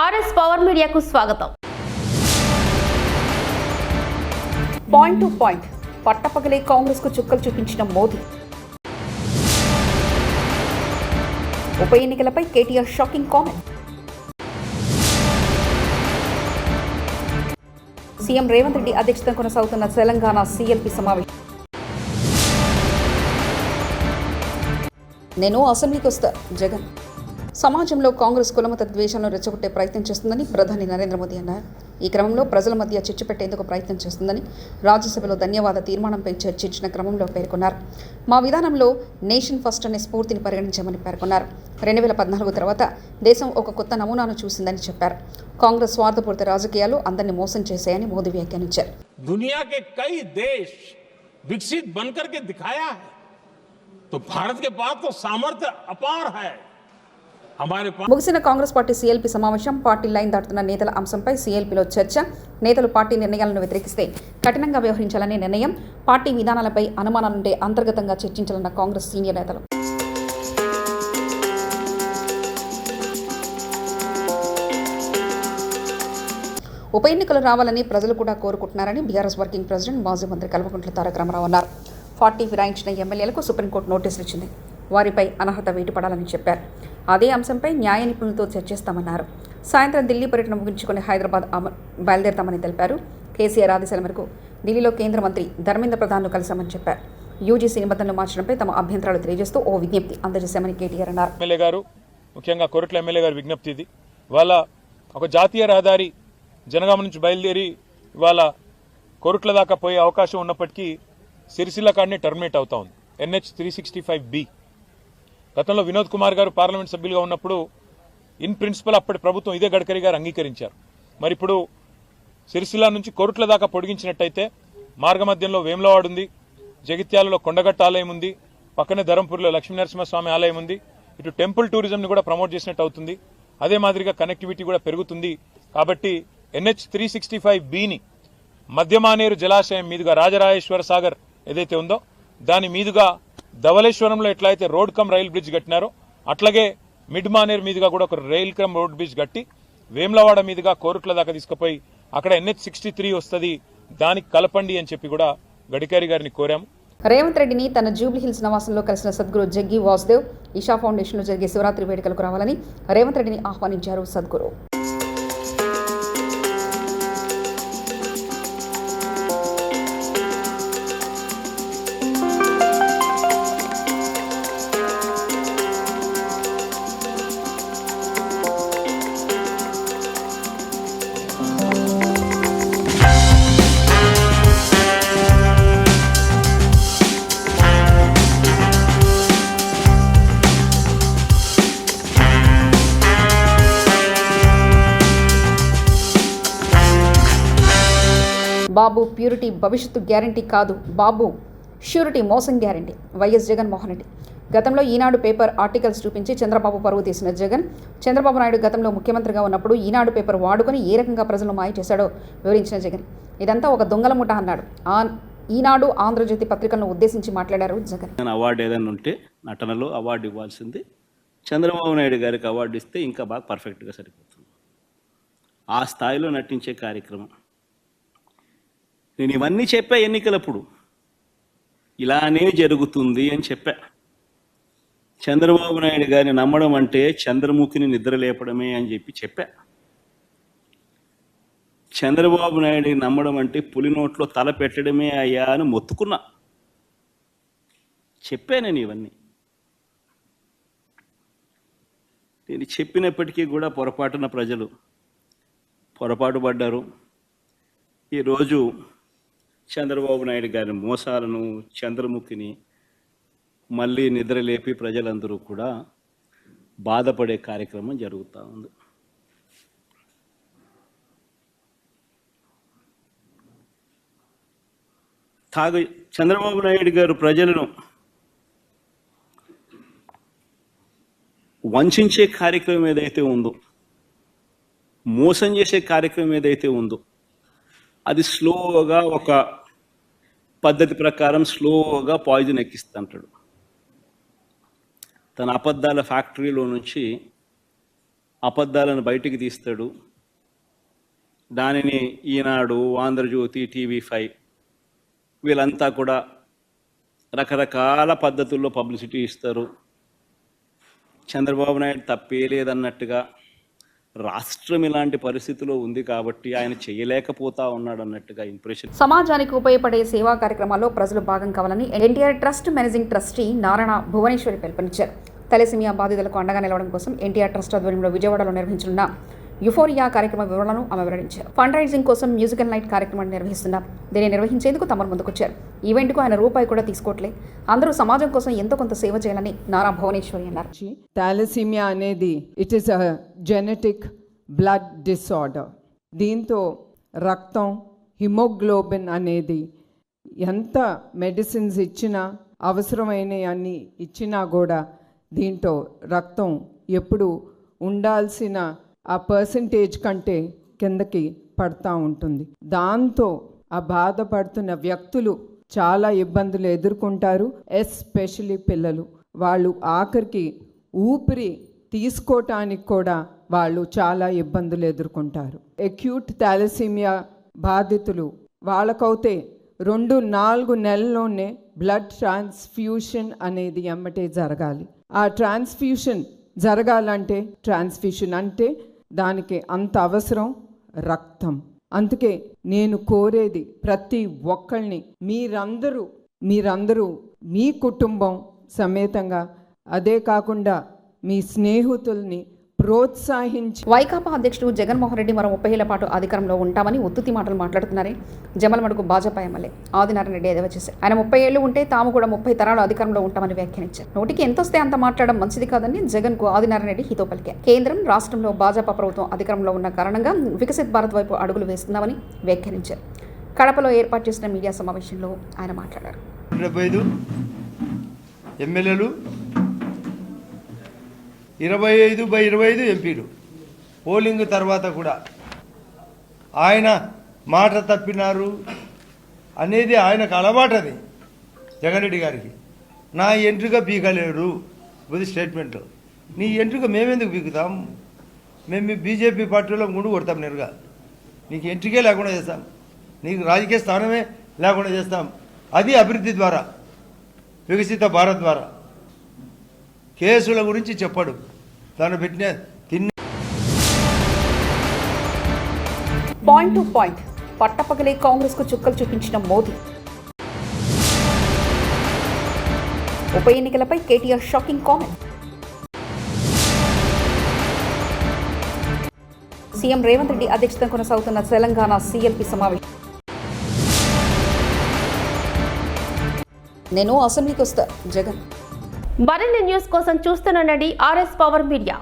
RS power మీడియాకు స్వాగతం. Point to point పట్టపగలే కాంగ్రెస్కు చుక్కలు చూపించిన మోదీ. ఉప ఎన్నికలపై KTR shocking comment. CM Revanth Reddy అధ్యక్షతన కొనసాగుతున్న తెలంగాణ సీఎల్పీ సమావేశం. నేను అసెంబ్లీకి వస్తా జగన్. సమాజంలో కాంగ్రెస్ కులమత ద్వేషాలను రెచ్చగొట్టే ప్రయత్నం చేస్తుందని ప్రధాని నరేంద్ర మోదీ అన్నారు ఈ క్రమంలో ప్రజల మధ్య చిచ్చు పెట్టేందుకు ప్రయత్నం చేస్తుందని రాజ్యసభలో ధన్యవాద తీర్మానంపై చర్చించిన క్రమంలో పేర్కొన్నారు మా విధానంలో నేషన్ ఫస్ట్ అనే స్ఫూర్తిని పరిగణించామని పేర్కొన్నారు రెండు వేల పద్నాలుగు తర్వాత దేశం ఒక కొత్త నమూనాను చూసిందని చెప్పారు కాంగ్రెస్ స్వార్థపూరిత రాజకీయాలు అందరినీ మోసం చేశాయని మోదీ వ్యాఖ్యానించారు दुनिया के कई देश विकसित बनकर के दिखाया है तो भारत के पास तो सामर्थ्य अपार है हमारे पास ముగిసిన కాంగ్రెస్ పార్టీ సీఎల్పీ సమావేశం పార్టీ లైన్ దాటుతున్న నేతల అంశంపై సీఎల్పీలో చర్చ. నేతలు పార్టీ నిర్ణయాలను వ్యతిరేకిస్తే కఠినంగా వ్యవహరించాలనే నిర్ణయం. పార్టీ విధానాలపై అనుమానాలుంటే అంతర్గతంగా చర్చించాలన్న కాంగ్రెస్ సీనియర్ నేతలు. ఉప ఎన్నికలు రావాలని ప్రజలు కూడా కోరుకుంటున్నారని బీఆర్ఎస్ వర్కింగ్ ప్రెసిడెంట్ మాజీ మంత్రి కల్వకుంట్ల తారక రామారావు అన్నారు. పార్టీ ఫిరాయించిన ఎమ్మెల్యేలకు సుప్రీంకోర్టు నోటీసులు ఇచ్చింది. వారిపై అనర్హత వేటుపడాలని చెప్పారు. అదే అంశంపై న్యాయ నిపుణులతో చర్చిస్తామన్నారు. సాయంత్రం ఢిల్లీ పర్యటన ముగించుకుని హైదరాబాద్ బయలుదేరతామని తెలిపారు. కేసీఆర్ ఆదేశాల మేరకు ఢిల్లీలో కేంద్ర మంత్రి ధర్మేంద్ర ప్రధాన్ను కలిశామని చెప్పారు. యూజీసీ నిబంధనలు మార్చడంపై తమ అభ్యంతరాలు తెలియజేస్తూ ఓ విజ్ఞప్తి అందజేశామని కేటీఆర్ అన్నారు. ఎమ్మెల్యే గారు ముఖ్యంగా కొరట్ల ఎమ్మెల్యే గారు విజ్ఞప్తి ఇది. వాళ్ళ ఒక జాతీయ రహదారి జనగామ నుంచి బయలుదేరి ఇవాళ కొరట్ల దాకా పోయే అవకాశం ఉన్నప్పటికీ సిరిసిల్ల కాడనే టర్మినేట్ అవుతా ఉంది. NH three sixty five B. గతంలో వినోద్ కుమార్ గారు పార్లమెంట్ సభ్యులుగా ఉన్నప్పుడు ఇన్ ప్రిన్సిపల్ అప్పటి ప్రభుత్వం ఇదే గడ్కరీ గారు అంగీకరించారు. మరి ఇప్పుడు సిరిసిల్ల నుంచి కొరుట్ల దాకా పొడిగించినట్టయితే మార్గమధ్యంలో వేములవాడు ఉంది జగిత్యాలలో కొండగట్ట ఆలయం ఉంది పక్కనే ధరంపూర్లో లక్ష్మీనరసింహస్వామి ఆలయం ఉంది ఇటు టెంపుల్ టూరిజంని కూడా ప్రమోట్ చేసినట్టు అవుతుంది. అదే మాదిరిగా కనెక్టివిటీ కూడా పెరుగుతుంది. కాబట్టి ఎన్హెచ్ త్రీ సిక్స్టీ ఫైవ్ బిని మధ్యమానేరు జలాశయం మీదుగా రాజరాజేశ్వర సాగర్ ఏదైతే ఉందో దాని మీదుగా ధవలేశ్వరంలో ఎట్లయితే రోడ్ కమ్ రైల్ బ్రిడ్జ్ కట్టినారో అట్లాగే మిడ్ మానేర్ మీదుగా కూడా ఒక రైల్ కమ్ రోడ్ బ్రిడ్జ్ కట్టి వేములవాడ మీదుగా కోరుట్ల దాకా తీసుకుపోయి అక్కడ ఎన్హెచ్ సిక్స్టీ త్రీ వస్తుంది దానికి కలపండి అని చెప్పి కూడా గడికారి గారిని కోరాము. రేవంత్ రెడ్డిని తన జూబ్లీ హిల్స్ నివాసంలో కలిసిన సద్గురు జగ్గి వాసుదేవ్ ఇషా ఫౌండేషన్లో జరిగే శివరాత్రి వేడుకలకు రావాలని రేవంత్ రెడ్డిని ఆహ్వానించారు సద్గురు. బాబు ప్యూరిటీ భవిష్యత్తు గ్యారంటీ కాదు. బాబు ష్యూరిటీ మోసం గ్యారంటీ. వైఎస్ జగన్మోహన్ రెడ్డి. గతంలో ఈనాడు పేపర్ ఆర్టికల్స్ చూపించి చంద్రబాబు పరువు తీసిన జగన్ చంద్రబాబు నాయుడు గతంలో ముఖ్యమంత్రిగా ఉన్నప్పుడు ఈనాడు పేపర్ వాడుకొని ఏ రకంగా ప్రజలను మాయ చేశాడో వివరించిన జగన్. ఇదంతా ఒక దొంగల ముఠ అన్నాడు. ఆ ఈనాడు ఆంధ్రజ్యోతి పత్రికలను ఉద్దేశించి మాట్లాడారు జగన్. అవార్డు ఏదైనా ఉంటే నటనలో అవార్డు ఇవ్వాల్సింది. చంద్రబాబు నాయుడు గారికి అవార్డు ఇస్తే ఇంకా బాగా పర్ఫెక్ట్గా సరిపోతుంది. ఆ స్థాయిలో నటించే కార్యక్రమం. నేను ఇవన్నీ చెప్పా ఎన్నికలప్పుడు ఇలానే జరుగుతుంది అని చెప్పా. చంద్రబాబు నాయుడు గారిని నమ్మడం అంటే చంద్రముఖిని నిద్ర లేపడమే అని చెప్పి చెప్పా. చంద్రబాబు నాయుడిని నమ్మడం అంటే పులి నోట్లో తల పెట్టడమే అయ్యా అని మొత్తుకున్నా. చెప్పా నేను ఇవన్నీ. నేను చెప్పినప్పటికీ కూడా పొరపాటున ప్రజలు పొరపాటు పడ్డారు. ఈరోజు చంద్రబాబు నాయుడు గారి మోసాలను చంద్రముఖిని మళ్ళీ నిద్రలేపి ప్రజలందరూ కూడా బాధపడే కార్యక్రమం జరుగుతూ ఉంది. తాగు చంద్రబాబు నాయుడు గారు ప్రజలను వంచే కార్యక్రమం ఏదైతే ఉందో మోసం చేసే కార్యక్రమం ఏదైతే ఉందో అది స్లోగా ఒక పద్ధతి ప్రకారం స్లోగా పాయిజన్ ఎక్కిస్తుంటాడు. తన అబద్ధాల ఫ్యాక్టరీలో నుంచి అబద్ధాలను బయటికి తీస్తాడు. దానిని ఈనాడు ఆంధ్రజ్యోతి టీవీ ఫైవ్ వీళ్ళంతా కూడా రకరకాల పద్ధతుల్లో పబ్లిసిటీ ఇస్తారు. చంద్రబాబు నాయుడు తప్పే లేదన్నట్టుగా రాష్ట్రం ఇలాంటి పరిస్థితిలో ఉంది కాబట్టి ఆయన చేయలేకపోతా ఉన్నాడు అన్నట్టుగా ఇంప్రెషన్ సమాజానికి ఉపయోగపడే సేవా కార్యక్రమాల్లో ప్రజలు భాగం కావాలని NTR trust managing trustee Narayana Bhuvaneswari పిలుపునిచ్చారు. తలసిమియా బాధితులకు అండగా నిలవడం కోసం ఎన్టీఆర్ ట్రస్ట్ ఆధ్వర్యంలో విజయవాడలో నిర్వహించనున్న యుఫోరియా కార్యక్రమ వివరాలను ఆమె వెల్లడించారు. ఫండ్ రైజింగ్ కోసం మ్యూజికల్ నైట్ కార్యక్రమాన్ని నిర్వహిస్తున్నారు. దీన్ని నిర్వహించేందుకు తమరు ముందుకొచ్చారు. ఈవెంట్కు ఆయన రూపాయి కూడా తీసుకోవట్లే. అందరూ సమాజం కోసం ఎంతో కొంత సేవ చేయాలని నారా భువనేశ్వరి అన్నారు. థాలసీమియా అనేది it is a genetic blood disorder దీంతో రక్తం హిమోగ్లోబిన్ అనేది ఎంత మెడిసిన్స్ ఇచ్చినా అవసరమైన అన్ని ఇచ్చినా కూడా దీంట్లో రక్తం ఎప్పుడు ఉండాల్సిన ఆ పర్సంటేజ్ కంటే కిందకి పడతా ఉంటుంది. దాంతో ఆ బాధపడుతున్న వ్యక్తులు చాలా ఇబ్బందులు ఎదుర్కొంటారు ఎస్పెషలీ పిల్లలు. వాళ్ళు ఆఖరికి ఊపిరి తీసుకోవటానికి కూడా వాళ్ళు చాలా ఇబ్బందులు ఎదుర్కొంటారు. ఎక్యూట్ థాలసీమియా బాధితులు వాళ్ళకైతే రెండు నాలుగు నెలల్లోనే బ్లడ్ ట్రాన్స్ఫ్యూషన్ అనేది ఎమ్మటే జరగాలి. ఆ ట్రాన్స్ఫ్యూషన్ జరగాలంటే ట్రాన్స్ఫ్యూషన్ అంటే దానికి అంత అవసరం రక్తం. అందుకే నేను కోరేది ప్రతి ఒక్కళ్ళని మీరందరూ మీరందరూ మీ కుటుంబం సమేతంగా అదే కాకుండా మీ స్నేహితుల్ని ప్రోత్సహించి వైకాపా అధ్యక్షుడు జగన్మోహన్ రెడ్డి మరో ముప్పై ఏళ్ళ పాటు అధికారంలో ఉంటామని ఉత్తుతి మాటలు మాట్లాడుతున్నారే జమలమడుగు భాజపా ఎమ్మెల్యే ఆదినారాయణ రెడ్డి ఎదవ చేశారు. ఆయన ముప్పై ఏళ్ళు ఉంటే తాము కూడా ముప్పై తరాలు అధికారంలో ఉంటామని వ్యాఖ్యానించారు. నోటికి ఎంత వస్తే అంత మాట్లాడడం మంచిది కాదని జగన్కు ఆదినారాయణ రెడ్డి హితో పలికారు. కేంద్రం రాష్ట్రంలో భాజపా ప్రభుత్వం అధికారంలో ఉన్న కారణంగా వికసిత్ భారత్ వైపు అడుగులు వేస్తున్నామని వ్యాఖ్యానించారు. కడపలో ఏర్పాటు చేసిన మీడియా సమావేశంలో ఆయన మాట్లాడారు. ఎమ్మెల్యేలు ఇరవై ఐదు బై ఇరవై ఐదు ఎంపీలు. పోలింగ్ తర్వాత కూడా ఆయన మాట తప్పినారు అనేది ఆయనకు అలవాటు అది జగన్ రెడ్డి గారికి. నా ఎంట్రుక పీకలేడు ఇది స్టేట్మెంట్. నీ ఎంట్రుక మేమెందుకు పీకుతాం? మేము మీ బీజేపీ పార్టీలో ముందు కొడతాం నేరుగా. నీకు ఎంట్రికే లేకుండా చేస్తాం. నీకు రాజకీయ స్థానమే లేకుండా చేస్తాం. అది అభివృద్ధి ద్వారా వికసిత భారత్ ద్వారా. కేసుల గురించి చెప్పడు. తను పెట్టిన తిన్న పాయింట్ టు పాయింట్. పట్టపగలే కాంగ్రెస్కు చుక్కలు చూపించిన మోదీ. ఉప ఎన్నికలపై KTR shocking comment. CM Revanth Reddy అధ్యక్షతన కొనసాగుతున్న తెలంగాణ సీఎల్పీ సమావేశం. నేను అసెంబ్లీకి వస్తా. జగన్. మరిన్ని న్యూస్ కోసం చూస్తూనండి ఆర్ఎస్ పవర్ మీడియా.